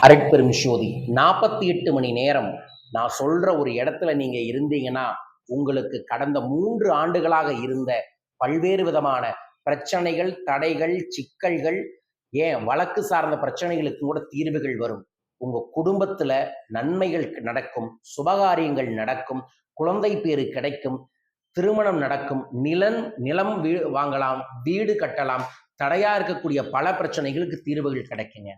அரட்பெரும் சோதி நாற்பத்தி எட்டு மணி நேரம் நான் சொல்ற ஒரு இடத்துல நீங்க இருந்தீங்கன்னா உங்களுக்கு கடந்த மூன்று ஆண்டுகளாக இருந்த பல்வேறு விதமான பிரச்சனைகள் தடைகள் சிக்கல்கள் ஏன் வழக்கு சார்ந்த பிரச்சனைகளுக்கு கூட தீர்வுகள் வரும். உங்க குடும்பத்துல நன்மைகள் நடக்கும் சுபகாரியங்கள் நடக்கும் குழந்தை பேரு கிடைக்கும் திருமணம் நடக்கும் நிலன் நிலம் வீ வாங்கலாம் வீடு கட்டலாம் தடையா இருக்கக்கூடிய பல பிரச்சனைகளுக்கு தீர்வுகள் கிடைக்குங்க.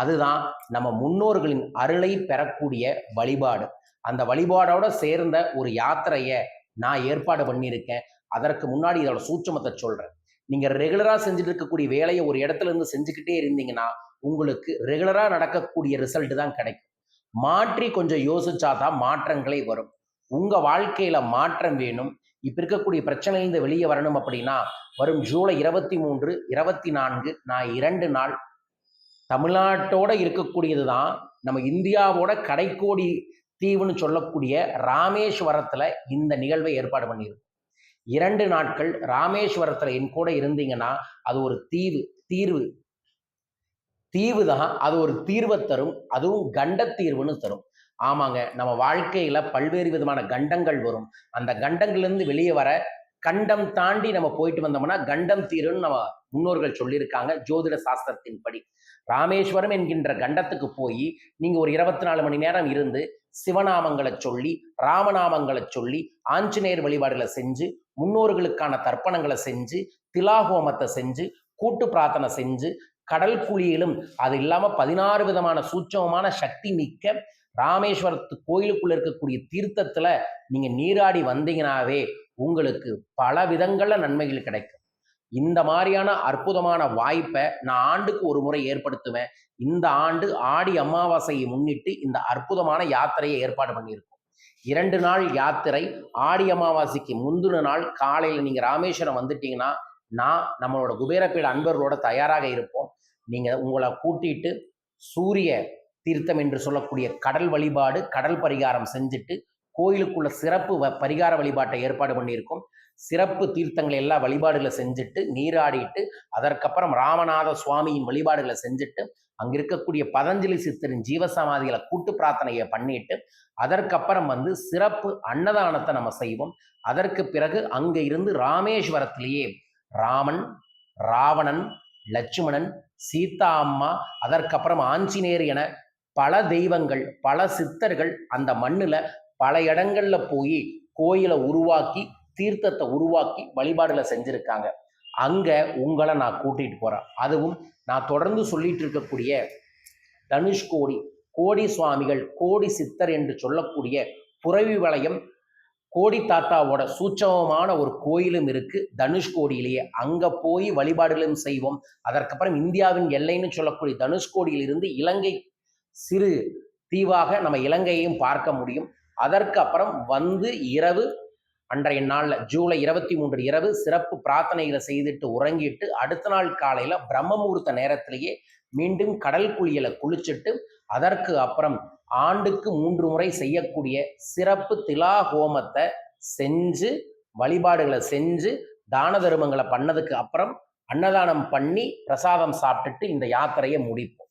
அதுதான் நம்ம முன்னோர்களின் அருளை பெறக்கூடிய வழிபாடு. அந்த வழிபாடோட சேர்ந்த ஒரு யாத்திரையை நான் ஏற்பாடு பண்ணியிருக்கேன். அதற்கு முன்னாடி இதோட சூட்சமத்தை சொல்றேன். நீங்க ரெகுலரா செஞ்சுட்டு இருக்கக்கூடிய வேலையை ஒரு இடத்துல இருந்து செஞ்சுக்கிட்டே இருந்தீங்கன்னா உங்களுக்கு ரெகுலரா நடக்கக்கூடிய ரிசல்ட் தான் கிடைக்கும். மாற்றி கொஞ்சம் யோசிச்சா தான் மாற்றங்களே வரும். உங்க வாழ்க்கையில மாற்றம் வேணும். இப்ப இருக்கக்கூடிய பிரச்சனையிலிருந்து வெளியே வரணும் அப்படின்னா வரும் ஜூலை இருபத்தி மூன்று இருபத்தி நான்கு நான் இரண்டு நாள் தமிழ்நாட்டோட இருக்கக்கூடியது தான் நம்ம இந்தியாவோட கடைக்கோடி தீவுன்னு சொல்லக்கூடிய ராமேஸ்வரத்தில் இந்த நிகழ்வை ஏற்பாடு பண்ணியிருக்கோம் இரண்டு நாட்கள் ராமேஸ்வரத்தில் என் கூட இருந்தீங்கன்னா அது ஒரு தீவு தீர்வு. தீவு தான் அது ஒரு தீர்வை தரும் அதுவும் கண்ட தீர்வுன்னு தரும். ஆமாங்க நம்ம வாழ்க்கையில பல்வேறு விதமான கண்டங்கள் வரும். அந்த கண்டங்கள்லேருந்து வெளியே வர கண்டம் தாண்டி நம்ம போயிட்டு வந்தோம்னா கண்டம் தீருன்னு நம்ம முன்னோர்கள் சொல்லியிருக்காங்க ஜோதிட சாஸ்திரத்தின்படி. ராமேஸ்வரம் என்கின்ற கண்டத்துக்கு போய் நீங்க ஒரு இருபத்தி நாலு மணி நேரம் இருந்து சிவநாமங்களை சொல்லி ராமநாமங்களை சொல்லி ஆஞ்சநேயர் வழிபாடுகளை செஞ்சு முன்னோர்களுக்கான தர்ப்பணங்களை செஞ்சு திலாஹோமத்தை செஞ்சு கூட்டு பிரார்த்தனை செஞ்சு கடல் குழியிலும் அது இல்லாம பதினாறு விதமான சூட்சமமான சக்தி மிக்க ராமேஸ்வரத்து கோயிலுக்குள்ள இருக்கக்கூடிய தீர்த்தத்துல நீங்க நீராடி வந்தீங்கனாவே உங்களுக்கு பல விதங்களில் நன்மைகள் கிடைக்கும். இந்த மாதிரியான அற்புதமான வாய்ப்பை நான் ஆண்டுக்கு ஒரு முறை ஏற்படுத்துவேன். இந்த ஆண்டு ஆடி அமாவாசையை முன்னிட்டு இந்த அற்புதமான யாத்திரையை ஏற்பாடு பண்ணியிருக்கோம். இரண்டு நாள் யாத்திரை ஆடி அமாவாசைக்கு முந்தின நாள் காலையில் நீங்கள் ராமேஸ்வரம் வந்துட்டீங்கன்னா நான் நம்மளோட குபேரப்பீட அன்பர்களோட தயாராக இருப்போம். நீங்கள் உங்களை கூட்டிட்டு சூரிய தீர்த்தம் என்று சொல்லக்கூடிய கடல் வழிபாடு கடல் பரிகாரம் செஞ்சுட்டு கோயிலுக்குள்ள சிறப்பு வ- பரிகார வழிபாட்டை ஏற்பாடு பண்ணியிருக்கோம். சிறப்பு தீர்த்தங்களை எல்லா வழிபாடுகளை செஞ்சுட்டு நீராடிட்டு அதற்கப்புறம் ராமநாத சுவாமியின் வழிபாடுகளை செஞ்சுட்டு அங்கே இருக்கக்கூடிய பதஞ்சலி சித்தரின் ஜீவசமாதிகளை கூட்டு பிரார்த்தனையை பண்ணிட்டு அதற்கப்புறம் வந்து சிறப்பு அன்னதானத்தை நம்ம செய்வோம். அதற்கு பிறகு அங்கே இருந்து ராமேஸ்வரத்திலேயே ராமன் ராவணன் லட்சுமணன் சீதா அம்மா அதற்கப்புறம் ஆஞ்சநேயர் என பல தெய்வங்கள் பல சித்தர்கள் அந்த மண்ணில் பல இடங்கள்ல போய் கோயிலை உருவாக்கி தீர்த்தத்தை உருவாக்கி வழிபாடுல செஞ்சுருக்காங்க. அங்கே உங்களை நான் கூட்டிகிட்டு போகிறேன் அதுவும் நான் தொடர்ந்து சொல்லிட்டு இருக்கக்கூடிய தனுஷ்கோடி கோடி சுவாமிகள் கோடி சித்தர் என்று சொல்லக்கூடிய புறவி வளையம் கோடி தாத்தாவோட சூட்சமமான ஒரு கோயிலும் இருக்கு தனுஷ்கோடியிலேயே. அங்க போய் வழிபாடுகளும் செய்வோம். அதற்கப்புறம் இந்தியாவின் எல்லைன்னு சொல்லக்கூடிய தனுஷ்கோடியிலிருந்து இலங்கை சிறு தீவாக நம்ம இலங்கையையும் பார்க்க முடியும். அதற்கு அப்புறம் வந்து இரவு அன்றைய நாளில் ஜூலை இருபத்தி மூன்று இரவு சிறப்பு பிரார்த்தனைகளை செய்துட்டு உறங்கிட்டு அடுத்த நாள் காலையில் பிரம்மமுகூர்த்த நேரத்திலேயே மீண்டும் கடல் குளியலை குளிச்சுட்டு அதற்கு அப்புறம் ஆண்டுக்கு மூன்று முறை செய்யக்கூடிய சிறப்பு திலா ஹோமத்தை செஞ்சு வழிபாடுகளை செஞ்சு தான தர்மங்களை பண்ணதுக்கு அப்புறம் அன்னதானம் பண்ணி பிரசாதம் சாப்பிட்டுட்டு இந்த யாத்திரையை முடிப்போம்.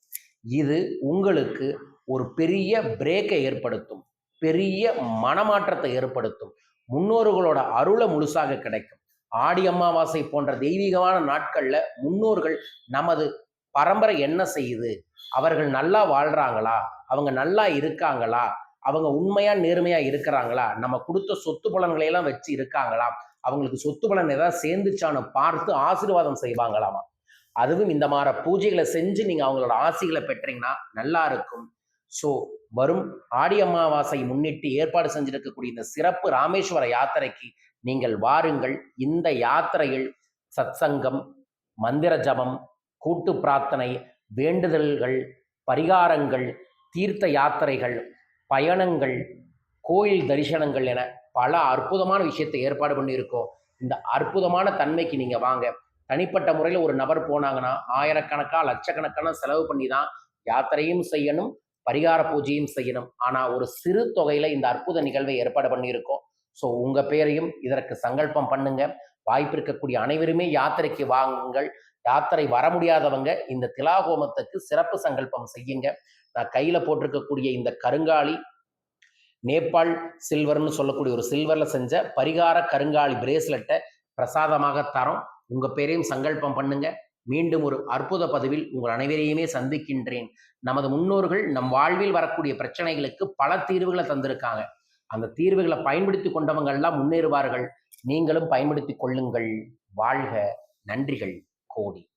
இது உங்களுக்கு ஒரு பெரிய பிரேக்கை ஏற்படுத்தும். பெரிய மனமாற்றத்தை ஏற்படுத்தும். முன்னோர்களோட அருளை முழுசாக கிடைக்கும். ஆடி அமாவாசை போன்ற தெய்வீகமான நாட்கள்ல முன்னோர்கள் நமது பரம்பரை என்ன செய்யுது? அவர்கள் நல்லா வாழ்றாங்களா? அவங்க நல்லா இருக்காங்களா? அவங்க உண்மையா நேர்மையா இருக்கிறாங்களா? நம்ம கொடுத்த சொத்து பலன்களையெல்லாம் வச்சு இருக்காங்களா? அவங்களுக்கு சொத்து பலன் ஏதாவது சேர்ந்துச்சான்னு பார்த்து ஆசீர்வாதம் செய்வாங்களாமா? அதுவும் இந்த மாதிரி பூஜைகளை செஞ்சு நீங்க அவங்களோட ஆசைகளை பெற்றீங்கன்னா நல்லா இருக்கும். ஸோ வரும் ஆடி அமாவாசை முன்னிட்டு ஏற்பாடு செஞ்சிருக்கக்கூடிய இந்த சிறப்பு ராமேஸ்வர யாத்திரைக்கு நீங்கள் வாருங்கள். இந்த யாத்திரையில் சத்சங்கம் மந்திர ஜபம் கூட்டு பிரார்த்தனை வேண்டுதல்கள் பரிகாரங்கள் தீர்த்த யாத்திரைகள் பயணங்கள் கோயில் தரிசனங்கள் என பல அற்புதமான விஷயத்தை ஏற்பாடு பண்ணியிருக்கோம். இந்த அற்புதமான தன்மைக்கு நீங்கள் வாங்க. தனிப்பட்ட முறையில் ஒரு நபர் போனாங்கன்னா ஆயிரக்கணக்காக லட்சக்கணக்கான செலவு பண்ணி தான் யாத்திரையும் செய்யணும். பரிகார பூஜையும் செய்யணும். ஆனால் ஒரு சிறு தொகையில் இந்த அற்புத நிகழ்வை ஏற்பாடு பண்ணியிருக்கோம். ஸோ உங்கள் பேரையும் இதற்கு சங்கல்பம் பண்ணுங்க. வாய்ப்பு இருக்கக்கூடிய அனைவருமே யாத்திரைக்கு வாங்குங்கள். யாத்திரை வர முடியாதவங்க இந்த திலாகோமத்துக்கு சிறப்பு சங்கல்பம் செய்யுங்க. நான் கையில் போட்டிருக்கக்கூடிய இந்த கருங்காலி நேபாள் சில்வர்னு சொல்லக்கூடிய ஒரு சில்வரில் செஞ்ச பரிகார கருங்காலி பிரேஸ்லெட்டை பிரசாதமாக தரோம். உங்கள் பேரையும் சங்கல்பம் பண்ணுங்கள் மீண்டும் ஒரு அற்புத பதிவில் உங்கள் அனைவரையுமே சந்திக்கின்றேன். நமது முன்னோர்கள் நம் வாழ்வில் வரக்கூடிய பிரச்சனைகளுக்கு பல தீர்வுகளை தந்திருக்காங்க. அந்த தீர்வுகளை பயன்படுத்தி கொண்டவங்க எல்லாம் முன்னேறுவார்கள். நீங்களும் பயன்படுத்தி கொள்ளுங்கள். வாழ்க. நன்றிகள். கோடி.